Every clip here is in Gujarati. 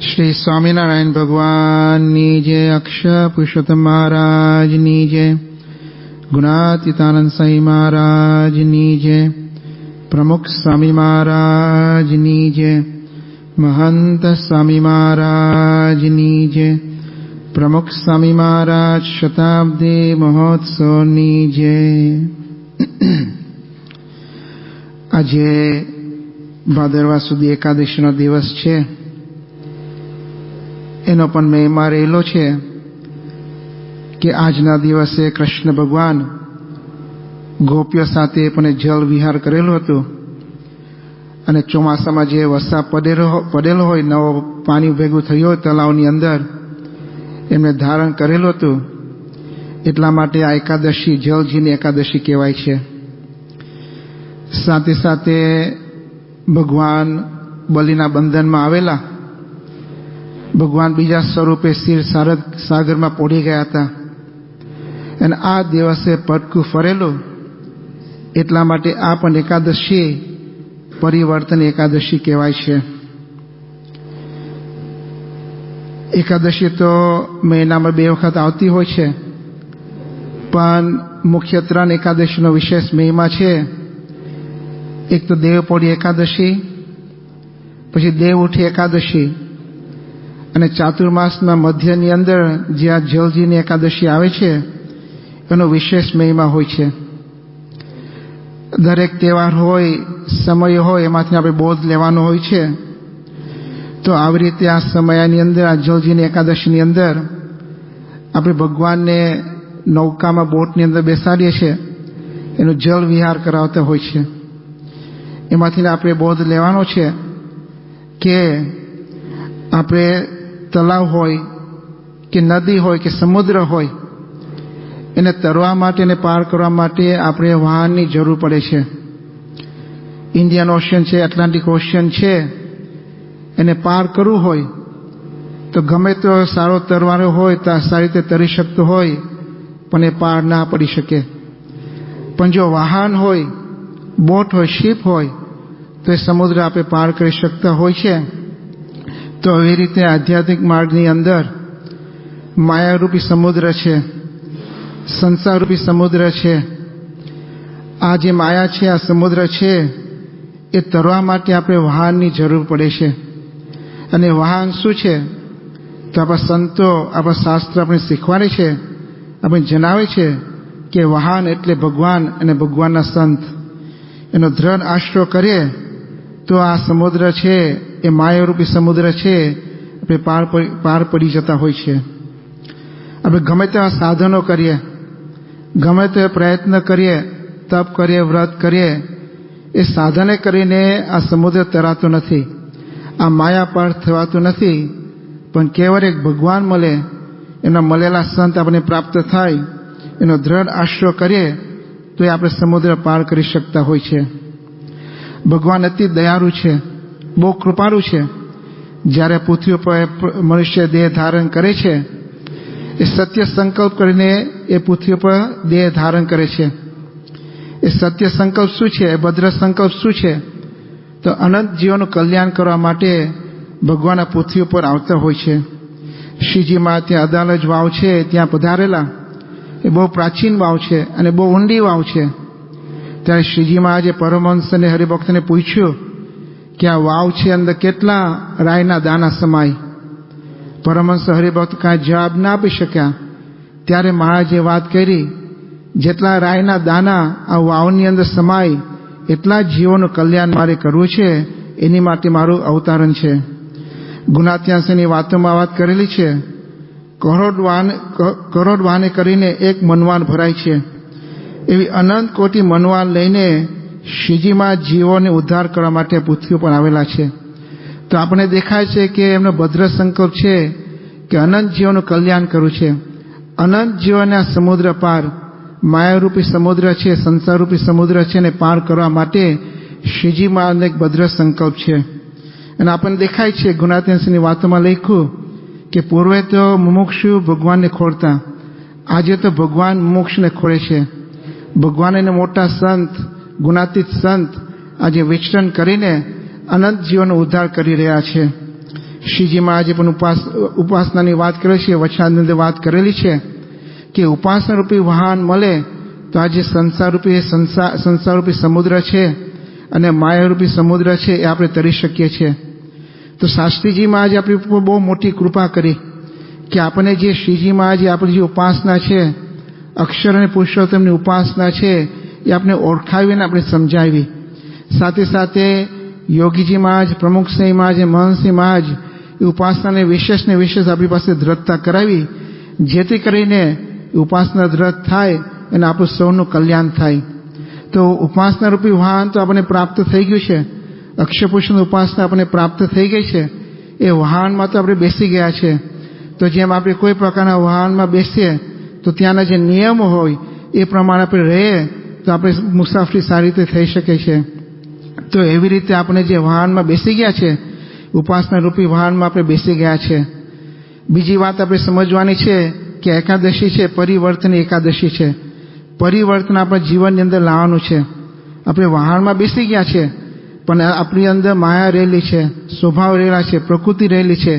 શ્રી સ્વામિનારાયણ ભગવાનની જય અક્ષ પુરુષોત્તમ મહારાજની જય, ગુણાતીતાનંદ સાંઈ મહારાજની જય, પ્રમુખ સ્વામી મહારાજની જય, મહંત સ્વામી મહારાજની જય, પ્રમુખ સ્વામી મહારાજ શતાબ્દી મહોત્સવની જય. આજે ભાદરવા સુધી એકાદશીનો દિવસ છે. એનો પણ મહિમા રહેલો છે કે આજના દિવસે કૃષ્ણ ભગવાન ગોપીઓ સાથે પણ જળ વિહાર કરેલો હતો. અને ચોમાસામાં જે વરસાદ પડેલો પડેલો હોય, નવો પાણી ભેગું થયું હોય તલાવની અંદર, એમને ધારણ કરેલું હતું. એટલા માટે આ એકાદશી જળજીની એકાદશી કહેવાય છે. સાથે સાથે ભગવાન બલિના બંધનમાં આવેલા ભગવાન બીજા સ્વરૂપે શિર શારદ સાગરમાં પોડી ગયા હતા. અને આ દિવસે પટકું ફરેલું. એટલા માટે આ પણ એકાદશી પરિવર્તન એકાદશી કહેવાય છે. એકાદશી તો મહિનામાં બે વખત આવતી હોય છે. પણ મુખ્ય ત્રણ એકાદશીનો વિશેષ મહિમા છે. એક તો દેવપોળી એકાદશી, પછી દેવ ઉઠી એકાદશી અને ચાતુર્માસના મધ્યની અંદર જે આ જલજીની એકાદશી આવે છે, એનો વિશેષ મહિમા હોય છે. દરેક તહેવાર હોય, સમય હોય, એમાંથી આપણે બોધ લેવાનો હોય છે. તો આવી રીતે આ સમયની અંદર, આ જલજીની એકાદશીની અંદર, આપણે ભગવાનને નૌકામાં બોટની અંદર બેસાડીએ છીએ, એનો જલ વિહાર કરાવતા હોય છે. એમાંથી આપણે બોધ લેવાનો છે કે આપણે તલાવ હોય કે નદી હોય કે સમુદ્ર હોય, એને તરવા માટે અને પાર કરવા માટે આપણે વાહનની જરૂર પડે છે. ઇન્ડિયન ઓશિયન છે, એટલાન્ટિક ઓશિયન છે, એને પાર કરવું હોય, તો ગમે તો સારો તરવાનો હોય, તો સારી રીતે તરી શકતો હોય, પણ એ પાર ના પડી શકે. પણ જો વાહન હોય, બોટ હોય, શીપ હોય, તો એ સમુદ્ર આપણે પાર કરી શકતા હોય છે. તો આવી રીતે આધ્યાત્મિક માર્ગની અંદર માયારૂપી સમુદ્ર છે, સંસારરૂપી સમુદ્ર છે. આ જે માયા છે, આ સમુદ્ર છે, એ તરવા માટે આપણે વાહનની જરૂર પડે છે. અને વાહન શું છે? તો આપણા સંતો, આપણા શાસ્ત્ર આપણે શીખવાડે છે, આપણે જણાવે છે કે વાહન એટલે ભગવાન અને ભગવાનના સંત. એનો દ્રઢ આશરો કરીએ તો આ સમુદ્ર છે એ માયારૂપી સમુદ્ર છે, આપણે પાર પાર પડી જતા હોય છે. આપણે ગમે તેવા સાધનો કરીએ, ગમે તે પ્રયત્ન કરીએ, તપ કરીએ, વ્રત કરીએ, એ સાધને કરીને આ સમુદ્ર તરાતો નથી. આ માયા પાર થવાતું નથી, પણ કેવળ એક ભગવાન મળે, એના મળેલા સંત આપણે પ્રાપ્ત થાય, એનો દ્રઢ આશરો કરીએ, તો એ આપણે સમુદ્ર પાર કરી શકતા હોય છે. ભગવાન અતિ દયાળુ છે. બહુ કૃપાળુ છે. જ્યારે પૃથ્વી ઉપર મનુષ્ય દેહ ધારણ કરે છે, એ સત્ય સંકલ્પ કરીને એ પૃથ્વી ઉપર દેહ ધારણ કરે છે. એ સત્ય સંકલ્પ શું છે? ભદ્ર સંકલ્પ શું છે? તો અનંત જીવોનું કલ્યાણ કરવા માટે ભગવાન પૃથ્વી ઉપર આવતા હોય છે. શ્રીજીમાં ત્યાં અદાલજ વાવ છે, ત્યાં પધારેલા. એ બહુ પ્રાચીન વાવ છે અને બહુ ઊંડી વાવ છે. ત્યારે શ્રીજીમાં આજે પરમહંસ અને હરિભક્તને પૂછ્યું કે આ વાવ છે અંદર કેટલા રાયના દાના સમાય? પરમહંસ હરિભક્ત કાંઈ જવાબ ના આપી શક્યા. ત્યારે મહારાજે વાત કરી, જેટલા રાયના દાના આ વાવની અંદર સમાય, એટલા જીવોનું કલ્યાણ મારે કરવું છે, એની માટે મારું અવતારણ છે. ગુણાત્યાંશની વાતોમાં વાત કરેલી છે. કરોડવાન કરોડવાને કરીને એક મનવાન ભરાય છે. એવી અનંત કોટી મનવાન લઈને શ્રીજીમાં જીવોને ઉદ્ધાર કરવા માટે પૃથ્વી પર આવેલા છે. તો આપણે દેખાય છે કે એમનો ભદ્ર સંકલ્પ છે કે અનંત જીવોનું કલ્યાણ કરવું છે. અનંત જીવોના સમુદ્ર પાર, માયારૂપી સમુદ્ર છે, સંસારરૂપી સમુદ્ર છે ને પાર કરવા માટે શ્રીજીમાં એક ભદ્ર સંકલ્પ છે. અને આપણને દેખાય છે ગુણાત્યાંશની વાતોમાં લખ્યું કે પૂર્વે તો મુમુક્ષુ ભગવાનને ખોરતા, આજે તો ભગવાન મુમુક્ષને ખોરે છે. ભગવાન એને મોટા સંત ગુણાતીત સંત આજે વિચરણ કરીને અનંત જીવનનો ઉદ્ધાર કરી રહ્યા છે. શ્રીજી મહારાજે પણ ઉપાસ ઉપાસનાની વાત કરે છે વચનાનંદે વાત કરેલી છે કે ઉપાસના રૂપી વાહન મળે તો આજે સંસારરૂપી સંસાર સંસારરૂપી સમુદ્ર છે અને માયારૂપી સમુદ્ર છે એ આપણે તરી શકીએ છીએ. તો શાસ્ત્રીજી મહારાજે આપણી ઉપર બહુ મોટી કૃપા કરી કે આપણને જે શ્રીજી મહારાજે આપણી જે ઉપાસના છે, અક્ષર અને પુરુષોત્તમની ઉપાસના છે એ આપણે ઓળખાવીને આપણે સમજાવી. સાથે સાથે યોગીજી મહારાજ પ્રમુખસિંહ મહારાજ મહંતસિંહ મહારાજ, એ ઉપાસનાને વિશેષ ને વિશેષ આપણી પાસે દ્રઢતા કરાવી, જેથી કરીને ઉપાસના દ્રઢ થાય અને આપણું સૌનું કલ્યાણ થાય. તો ઉપાસના રૂપી વાહન તો આપણને પ્રાપ્ત થઈ ગયું છે. અક્ષયપુષ્પની ઉપાસના આપણને પ્રાપ્ત થઈ ગઈ છે. એ વાહનમાં તો આપણે બેસી ગયા છે. તો જેમ આપણે કોઈ પ્રકારના વાહનમાં બેસીએ, તો ત્યાંના જે નિયમો હોય, એ પ્રમાણે આપણે રહીએ તો આપણે મુસાફરી સારી રીતે થઈ શકે છે. તો એવી રીતે આપણે જે વાહનમાં બેસી ગયા છે, ઉપાસના રૂપી વાહનમાં આપણે બેસી ગયા છે. બીજી વાત આપણે સમજવાની છે કે એકાદશી છે, પરિવર્તન એકાદશી છે. પરિવર્તન આપણા જીવનની અંદર લાવવાનું છે. આપણે વાહનમાં બેસી ગયા છે, પણ આપણી અંદર માયા રહેલી છે, સ્વભાવ રહેલા છે, પ્રકૃતિ રહેલી છે.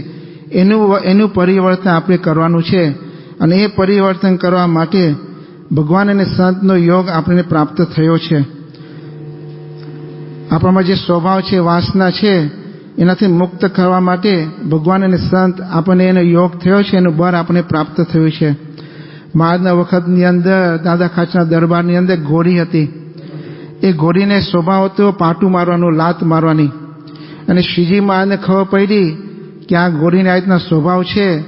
એનું એનું પરિવર્તન આપણે કરવાનું છે. અને એ પરિવર્તન કરવા માટે ભગવાન અને સંતનો યોગ આપણને પ્રાપ્ત થયો છે. આપણામાં જે સ્વભાવ છે, વાસના છે, એનાથી મુક્ત કરવા માટે ભગવાન અને સંત આપણને એનો યોગ થયો છે, એનું બળ આપણને પ્રાપ્ત થયું છે. મહારાજના વખતની અંદર, દાદા ખાચના દરબારની અંદર ઘોડી હતી. એ ઘોડીને સ્વભાવ હતો પાટું મારવાનું, લાત મારવાની. અને શ્રીજી મહારાજને ખબર પડી કે આ ઘોડીને આ રીતના સ્વભાવ છે.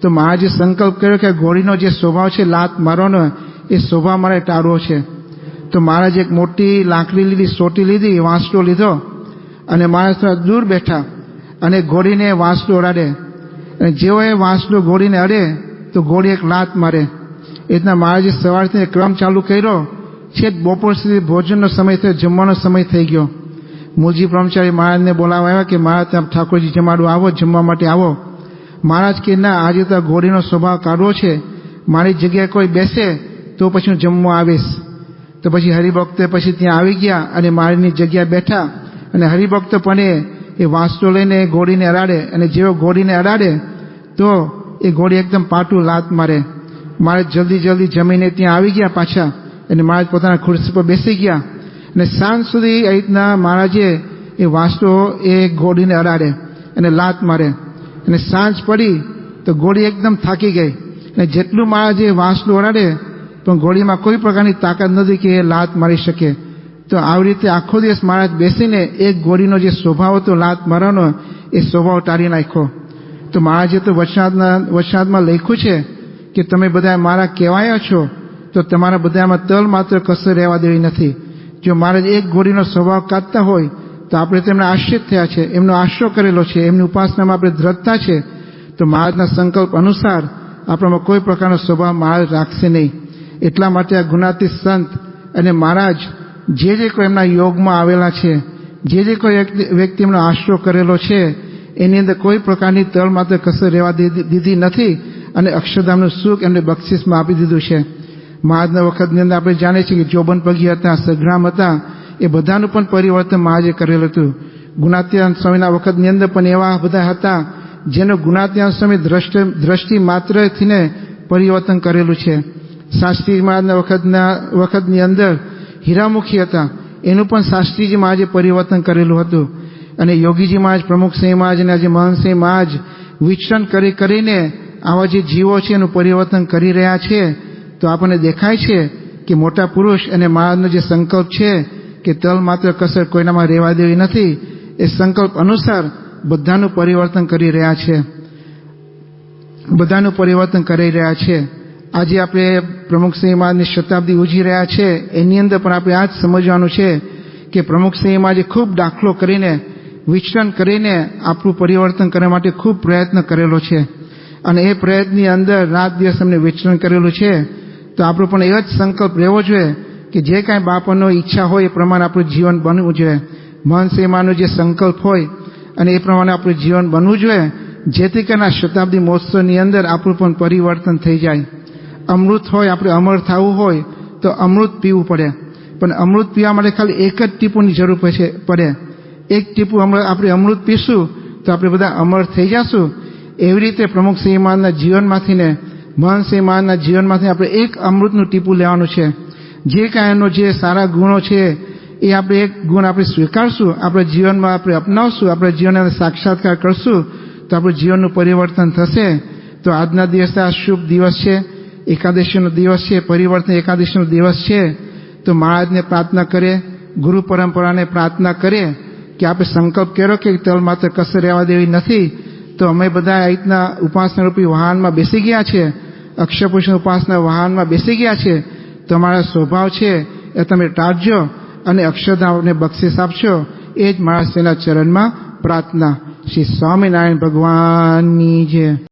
તો મહારાજે સંકલ્પ કર્યો કે ઘોડીનો જે સ્વભાવ છે, લાત મારવાનો એ શોભા મારે ટાળવો છે. તો મહારાજ એક મોટી લાકડી લીધી, સોટી લીધી વાંસડો લીધો, અને મહારાજ દૂર બેઠા અને ઘોડીને વાંસડો અડાડે. અને જેવો એ વાંસડો ઘોડીને અડે, તો ઘોડી એક લાત મારે. એ રીતના મહારાજે સવારથી ક્રમ ચાલુ કર્યો છે બપોર સુધી ભોજનનો સમય થયો, જમવાનો સમય થઈ ગયો. મૂળજી બ્રહ્મચારી મહારાજને બોલાવવા આવ્યા કે, મહારાજ ત્યાં ઠાકોરજી જમાડું આવો, જમવા માટે આવો. મહારાજ કે, ના, આજે તો ઘોડીનો સ્વભાવ કાઢવો છે. મારી જગ્યાએ કોઈ બેસે તો પછી હું જમવા આવીશ. તો પછી હરિભક્તો પછી ત્યાં આવી ગયા અને મારીની જગ્યા બેઠા અને હરિભક્ત પણ એ વાંસડો લઈને ઘોડીને અડાડે અને જેવો ઘોડીને અડાડે તો એ ઘોડી એકદમ પાટું લાત મારે. મારે જલ્દી જલ્દી જમીને ત્યાં આવી ગયા પાછા અને મહારાજ પોતાના ખુરશી પર બેસી ગયા. અને સાંજ સુધી એ રીતના મહારાજે એ વાંસડો એ ઘોડીને અડાડે અને લાત મારે. અને સાંજ પડી તો ઘોડી એકદમ થાકી ગઈ. અને જેટલું મહારાજે વાંસલું અડાડે પણ ઘોડીમાં કોઈ પ્રકારની તાકાત નથી કે એ લાત મારી શકે. તો આવી રીતે આખો દિવસ મહારાજ બેસીને એક ઘોડીનો જે સ્વભાવ હતો, લાત મારવાનો, એ સ્વભાવ ટાળી નાખ્યો. તો મહારાજે તો વચનાદના વચનાદમાં લખ્યું છે કે તમે બધા મારા કહેવાયા છો, તો તમારા બધામાં તલ માત્ર કસર રહેવા દેવી નથી. જો મહારાજ એક ઘોડીનો સ્વભાવ કાઢતા હોય, તો આપણે તેમણે આશ્રિત થયા છે, એમનો આશરો કરેલો છે, એમની ઉપાસનામાં આપણે દ્રઢતા છે. તો મહારાજના સંકલ્પ અનુસાર આપણામાં કોઈ પ્રકારનો સ્વભાવ મહારાજ રાખશે નહીં. એટલા માટે આ ગુણાતી સંત અને મહારાજ જે જે કોઈ એમના યોગમાં આવેલા છે, જે જે કોઈ વ્યક્તિ એમનો આશરો કરેલો છે, એની અંદર કોઈ પ્રકારની તળ માત્ર કસર રહેવા દીધી નથી અને અક્ષરધામનું સુખ એમને બક્ષિસમાં આપી દીધું છે. મહારાજના વખતની અંદર આપણે જાણીએ છીએ કે ચોબન પગી હતા સગ્રામ હતા, એ બધાનું પણ પરિવર્તન મહારાજે કરેલું હતું. ગુણાત્યાન સ્વામીના વખતની અંદર પણ એવા બધા હતા, જેનું ગુણાત્યાન સ્વામી દ્રષ્ટિ દ્રષ્ટિ માત્રથીને પરિવર્તન કરેલું છે. શાસ્ત્રી મહારાજના વખતના, વખતની અંદર હીરામુખી હતા. એનું પણ શાસ્ત્રીજી મહારાજે પરિવર્તન કરેલું હતું. અને યોગીજી મહારાજ પ્રમુખસિંહ મહારાજ અને આજે મહનસિંહ મહારાજ વિચરણ કરી, કરીને આવા જે જીવો છે એનું પરિવર્તન કરી રહ્યા છે, તો આપણને દેખાય છે કે મોટા પુરુષ અને મહારાજનો જે સંકલ્પ છે કે તલ માત્ર કસર કોઈનામાં રહેવા દેવી નથી, એ સંકલ્પ અનુસાર બધાનું પરિવર્તન કરી રહ્યા છે. બધાનું પરિવર્તન કરી રહ્યા છે. આજે આપણે પ્રમુખસિંહ મહારાજની શતાબ્દી ઉજી રહ્યા છે. એની અંદર પણ આપણે આ જ સમજવાનું છે કે પ્રમુખસિંહ મહારાજે ખૂબ દાખલો કરીને વિચરણ કરીને આપણું પરિવર્તન કરવા માટે ખૂબ પ્રયત્ન કરેલો છે. અને એ પ્રયત્નની અંદર રાત દિવસ અમને વિચરણ કરેલું છે. તો આપણો પણ એ જ સંકલ્પ રહેવો જોઈએ કે જે કાંઈ બાપનો ઈચ્છા હોય એ પ્રમાણે આપણું જીવન બનવું જોઈએ. મન સેમાનો જે સંકલ્પ હોય અને એ પ્રમાણે આપણું જીવન બનવું જોઈએ. જેથી કરીને શતાબ્દી મહોત્સવની અંદર આપણું પણ પરિવર્તન થઈ જાય. અમૃત હોય, આપણે અમર થવું હોય, તો અમૃત પીવું પડે. પણ અમૃત પીવા માટે ખાલી એક જ ટીપુની જરૂર પડશે પડે. એક ટીપું આપણે અમૃત પીશું, તો તો આપણે બધા અમર થઈ જશું. એવી રીતે પ્રમુખ સિંહ મહારાજના જીવનમાંથી ને મહન સિંહ મહારાજના જીવનમાંથી આપણે એક અમૃતનું ટીપું લેવાનું છે. જે કાંઈ એનો જે સારા ગુણો છે, એ આપણે એક ગુણ આપણે સ્વીકારશું, આપણે જીવનમાં આપણે અપનાવશું, આપણે જીવનને સાક્ષાત્કાર કરશું, તો આપણું જીવનનું પરિવર્તન થશે. તો આજના દિવસે આ શુભ દિવસ છે. એકાદશીનો દિવસ છે, પરિવર્તન એકાદશીનો દિવસ છે, તો મહારાજને પ્રાર્થના કરે ગુરુ પરંપરાને પ્રાર્થના કરે કે આપણે સંકલ્પ કર્યો કે તલ માત્ર કશે રહેવા દેવી નથી, તો અમે બધા આ રીતના ઉપાસના રૂપી વાહનમાં બેસી ગયા છે અક્ષયપુષ્ણ ઉપાસના વાહનમાં બેસી ગયા છે તમારા સ્વભાવ છે, એ તમે ટાળજો અને અક્ષરધામને બક્ષિસ આપશો એ જ મારા શ્રીના ચરણમાં પ્રાર્થના. શ્રી સ્વામિનારાયણ ભગવાનની જય.